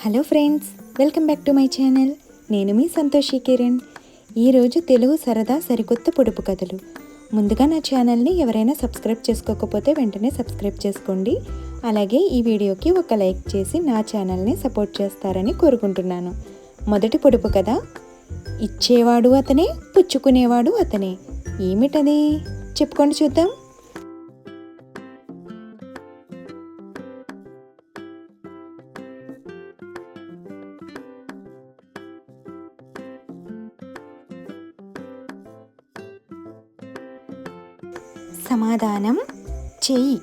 Hello friends welcome back to my channel నేను మీ సంతోషి కిరణ్. ఈరోజు తెలుగు సరదా సరికొత్త పొడుపు కథలు. ముందుగా నా ఛానల్ని ఎవరైనా సబ్స్క్రైబ్ చేసుకోకపోతే వెంటనే సబ్స్క్రైబ్ చేసుకోండి. అలాగే ఈ వీడియోకి ఒక లైక్ చేసి నా ఛానల్ని సపోర్ట్ చేస్తారని కోరుకుంటున్నాను. మొదటి పొడుపు కథ. ఇచ్చేవాడు అతనే పుచ్చుకునేవాడు అతనే. ఏమిటది? చెప్పుకోండి చూద్దాం. సమాధానం చెయ్యి.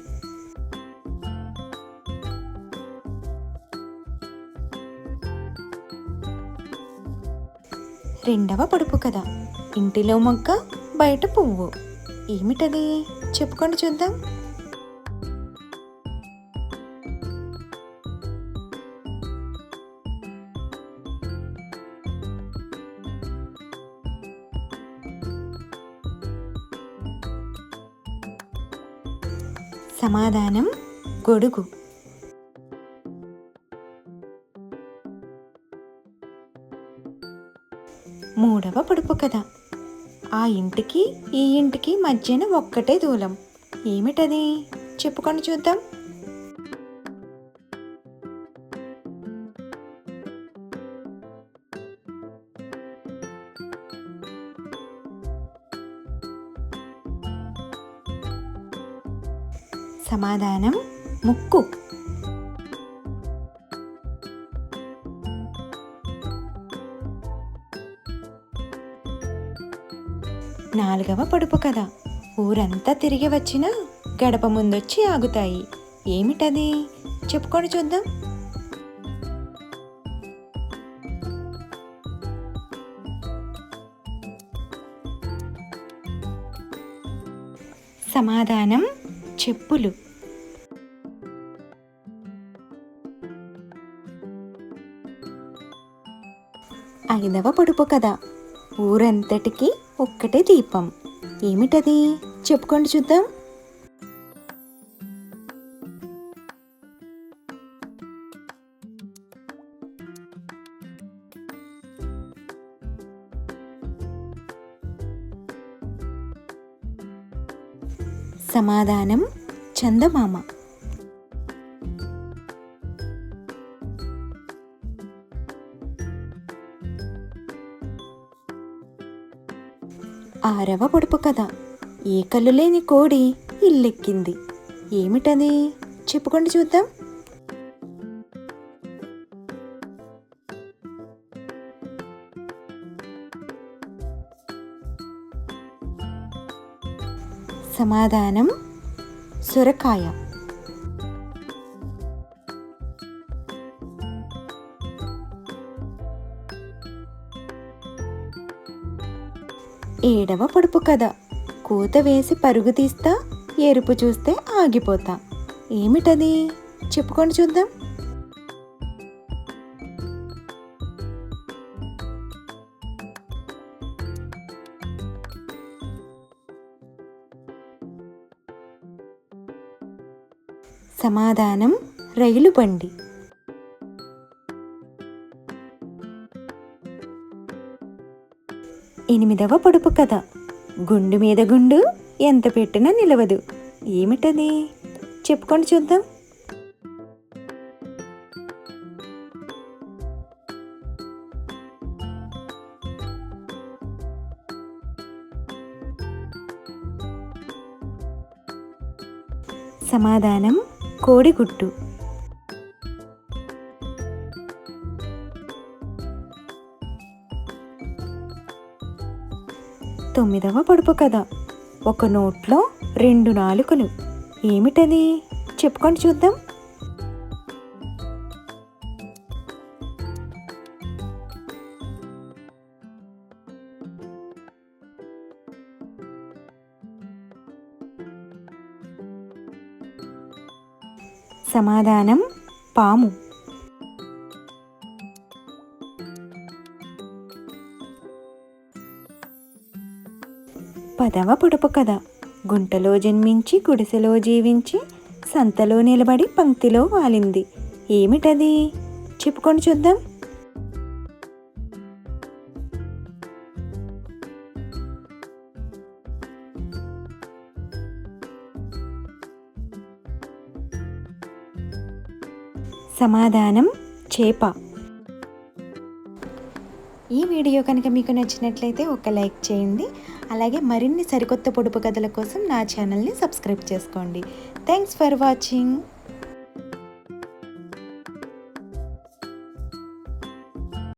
రెండవ పొడుపు కథ. ఇంటిలో మొగ్గ బయట పువ్వు. ఏమిటది? చెప్పుకోండి చూద్దాం. సమాధానం గొడుగు మూడవ పొడుపు కథ. ఆ ఇంటికి ఈ ఇంటికి మధ్యన ఒక్కటే దూలం. ఏమిటది? చెప్పుకొని చూద్దాం. సమాధానం ముక్కు. నాలుగవ పొడుపు కథ. ఊరంతా తిరిగి వచ్చినా గడప ముందొచ్చి ఆగుతాయి. ఏమిటది? చెప్పుకొని చూద్దాం. సమాధానం చెప్పులు. ఐదవ పొడుపు కథ. ఊరంతటికి ఒక్కటే దీపం. ఏమిటది? చెప్పుకోండి చూద్దాం. సమాధానం చందమామ. ఆరవ పొడుపు కథ. ఏ కళ్ళు లేని కోడి ఇల్లెక్కింది. ఏమిటది? చెప్పుకోండి చూద్దాం. సమాధానం. సొరకాయ. ఏడవ పొడుపు కథ. కూత వేసి పరుగు తీస్తా ఎరుపు చూస్తే ఆగిపోతా. ఏమిటది? చెప్పుకోండి చూద్దాం. సమాధానం రైలు బండి. ఎనిమిదవ పొడుపు కథ. గుండు మీద గుండు ఎంత పెట్టినా నిలవదు. ఏమిటది? చెప్పుకొని చూద్దాం. సమాధానం కోడిగుట్టు. తొమ్మిదవ పొడుపు కథ. ఒక నోట్లో రెండు నాలుకలు. ఏమిటది? చెప్పుకొని చూద్దాం. సమాధానం పాము. పదవ పొడుపు కథ. గుంటలో జన్మించి గుడిసెలో జీవించి సంతలో నిలబడి పంక్తిలో వాలింది. ఏమిటది? చెప్పుకొని చూద్దాం. సమాధానం చేప. ఈ వీడియో కనుక మీకు నచ్చినట్లయితే ఒక లైక్ చేయండి. అలాగే మరిన్ని సరికొత్త పొడుపు కథల కోసం నా ఛానల్ని సబ్స్క్రైబ్ చేసుకోండి. Thanks for watching